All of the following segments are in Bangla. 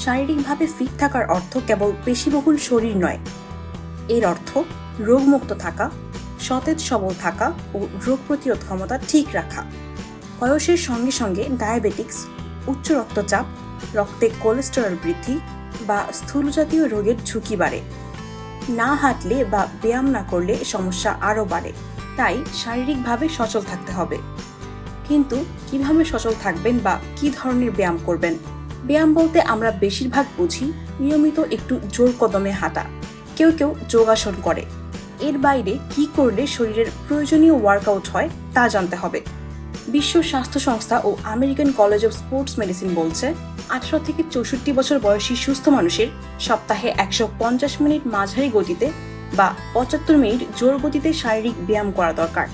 শারীরিকভাবে ফিট থাকার অর্থ কেবল পেশিবহুল শরীর নয়। এর অর্থ রোগমুক্ত থাকা, সতেজ সবল থাকা ও রোগ প্রতিরোধ ক্ষমতা ঠিক রাখা। বয়সের সঙ্গে সঙ্গে ডায়াবেটিক্স, উচ্চ রক্তচাপ, রক্তে কোলেস্টেরল বৃদ্ধি বা স্থূলজাতীয় রোগের ঝুঁকি বাড়ে। না হাঁটলে বা ব্যায়াম না করলে সমস্যা আরও বাড়ে, তাই শারীরিকভাবে সচল থাকতে হবে। কিন্তু কীভাবে সচল থাকবেন বা কি ধরনের ব্যায়াম করবেন? ব্যায়াম বলতে আমরা বেশিরভাগ বুঝি নিয়মিত একটু জোর কদমে হাঁটা। কেউ কেউ যোগাসন করে। এর বাইরে কি করলে শরীরের প্রয়োজনীয় ওয়ার্কআউট হয় তা জানতে হবে। বিশ্ব স্বাস্থ্য সংস্থা ও American college of sports medicine বলছে, আঠারো থেকে চৌষট্টি বছর বয়সী সুস্থ মানুষের সপ্তাহে একশো পঞ্চাশ মিনিট মাঝারি গতিতে বা পঁচাত্তর মিনিট জোর গতিতে শারীরিক ব্যায়াম করা দরকার।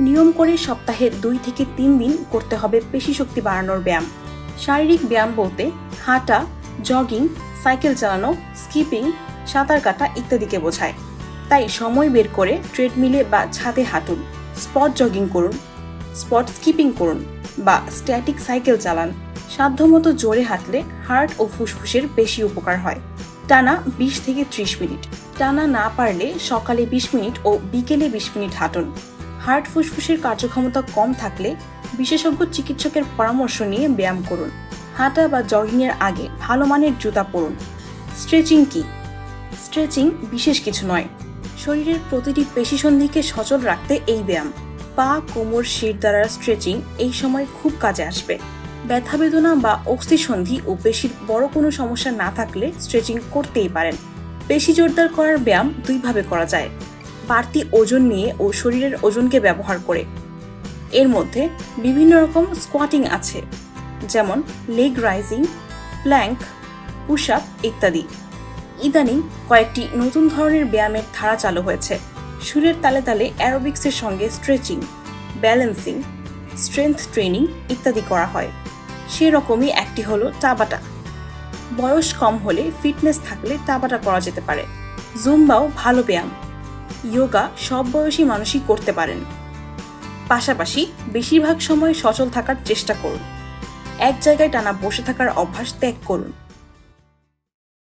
নিয়ম করে সপ্তাহে দুই থেকে তিন দিন করতে হবে পেশি শক্তি বাড়ানোর ব্যায়াম। শারীরিক ব্যায়াম বলতে হাঁটা জগিং সাইকেল চালানো স্কিপিং সাঁতার কাটা ইত্যাদিকে বোঝায়। তাই সময় বের করে ট্রেডমিলে বা ছাদে হাঁটুন স্পট জগিং করুন স্পট স্কিপিং করুন বা স্ট্যাটিক সাইকেল চালান। সাধ্যমতো জোরে হাঁটলে হার্ট ও ফুসফুসের বেশি উপকার হয়। টানা বিশ থেকে ত্রিশ মিনিট। টানা না পারলে সকালে বিশ মিনিট ও বিকেলে বিশ মিনিট হাঁটুন। হার্ট ফুসফুসের কার্যক্ষমতা কম থাকলে বিশেষজ্ঞ চিকিৎসকের পরামর্শ নিয়ে ব্যায়াম করুন। হাঁটা বা জগিংয়ের আগে ভালো মানের জুতা পরুন। স্ট্রেচিং কি? স্ট্রেচিং বিশেষ কিছু নয়। শরীরের প্রতিটি পেশিসন্ধিকে সচল রাখতে এই ব্যায়াম। পা, কোমর, শির দ্বারা স্ট্রেচিং এই সময় খুব কাজে আসবে। ব্যথা বেদনা বা অস্থিসন্ধি ও পেশির বড় কোনো সমস্যা না থাকলে স্ট্রেচিং করতেই পারেন। পেশি জোরদার করার ব্যায়াম দুইভাবে করা যায়। বাড়তি ওজন নিয়ে ও শরীরের ওজনকে ব্যবহার করে। এর মধ্যে বিভিন্ন রকম স্কোয়াটিং আছে, যেমন leg raising plank push up ইত্যাদি। ইদানিং কয়েকটি নতুন ধরনের ব্যায়ামের ধারা চালু হয়েছে। সুরের তালে তালে অ্যারোবিক্সের সঙ্গে স্ট্রেচিং ব্যালেন্সিং স্ট্রেংথ ট্রেনিং ইত্যাদি করা হয়। সেরকমই একটি হলো টাবাটা বয়স কম হলে ফিটনেস থাকলে টাবাটা করা যেতে পারে। জুম্বাও ভালো ব্যায়াম। যোগা সব বয়সী মানুষই করতে পারেন। পাশাপাশি বেশিরভাগ সময় সচল থাকার চেষ্টা করুন। এক জায়গায় টানা বসে থাকার অভ্যাস ত্যাগ করুন।